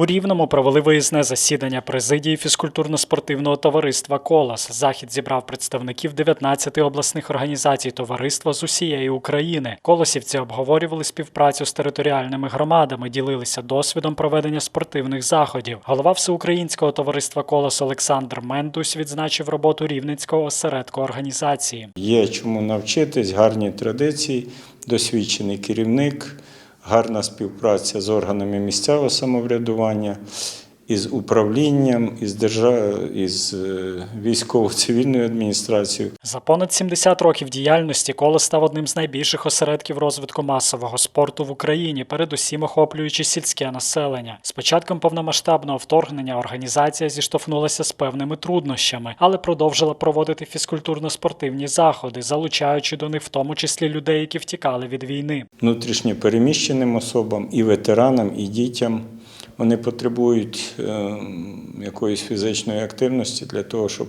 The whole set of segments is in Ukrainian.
У Рівному провели виїзне засідання президії фізкультурно-спортивного товариства Колос. Захід зібрав представників 19 обласних організацій товариства з усієї України. Колосівці обговорювали співпрацю з територіальними громадами, ділилися досвідом проведення спортивних заходів. Голова всеукраїнського товариства Колос Олександр Мендусь відзначив роботу рівненського осередку організації. Є чому навчитись, гарні традиції, досвідчений керівник, гарна співпраця з органами місцевого самоврядування, із управлінням, із, держав... із е, військово-цивільною адміністрацією. За понад 70 років діяльності колос став одним з найбільших осередків розвитку масового спорту в Україні, передусім охоплюючи сільське населення. З початком повномасштабного вторгнення організація зіштовхнулася з певними труднощами, але продовжила проводити фізкультурно-спортивні заходи, залучаючи до них в тому числі людей, які втікали від війни. Внутрішньо переміщеним особам, і ветеранам, і дітям. Вони потребують е, якоїсь фізичної активності для того, щоб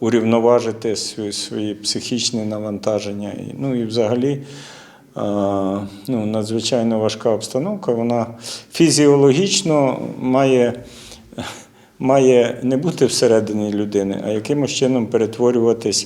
урівноважити свої, свої психічні навантаження. Ну і взагалі е, ну, надзвичайно важка обстановка. Вона фізіологічно має, має не бути всередині людини, а якимось чином перетворюватись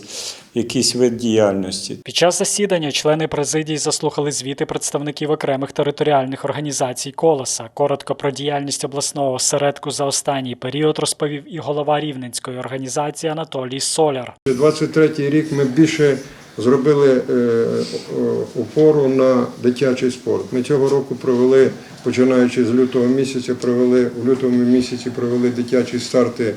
в якийсь вид діяльності. Під час засідання члени президії заслухали звіти представників окремих територіальних організацій Колоса. Коротко про діяльність обласного осередку за останній період розповів і голова рівненської організації Анатолій Соляр. 23-й рік ми більше зробили упору опору на дитячий спорт. Ми цього року провели, починаючи з лютого місяця, провели в лютому місяці провели дитячі старти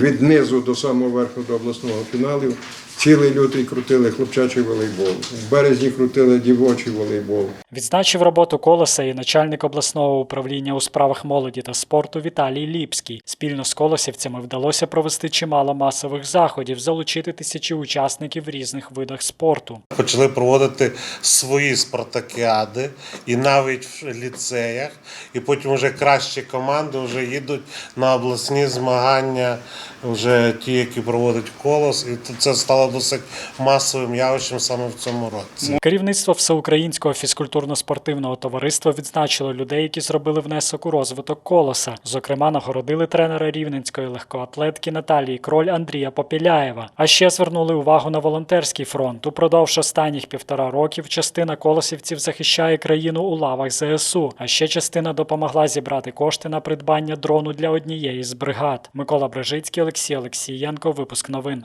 від низу до самого верху до обласного фіналів. Цілий лютий крутили хлопчачий волейбол. В березні крутили дівочий волейбол. Відзначив роботу колоса і начальник обласного управління у справах молоді та спорту Віталій Ліпський. Спільно з колосівцями вдалося провести чимало масових заходів, залучити тисячі учасників в різних видах спорту. Почали проводити свої спартакіади і навіть в ліцеях, і потім вже кращі команди вже їдуть на обласні змагання, вже ті, які проводить колос, і це стало досить масовим явищем саме в цьому році. Керівництво Всеукраїнського фізкультурно-спортивного товариства відзначило людей, які зробили внесок у розвиток колоса. Зокрема, нагородили тренера рівненської легкоатлетки Наталії Кроль Андрія Попіляєва. А ще звернули увагу на волонтерський фронт. Упродовж останніх півтора років частина колосівців захищає країну у лавах ЗСУ. А ще частина допомогла зібрати кошти на придбання дрону для однієї з бригад. Микола Брежицький, Олексій Олексієнко. Випуск новин.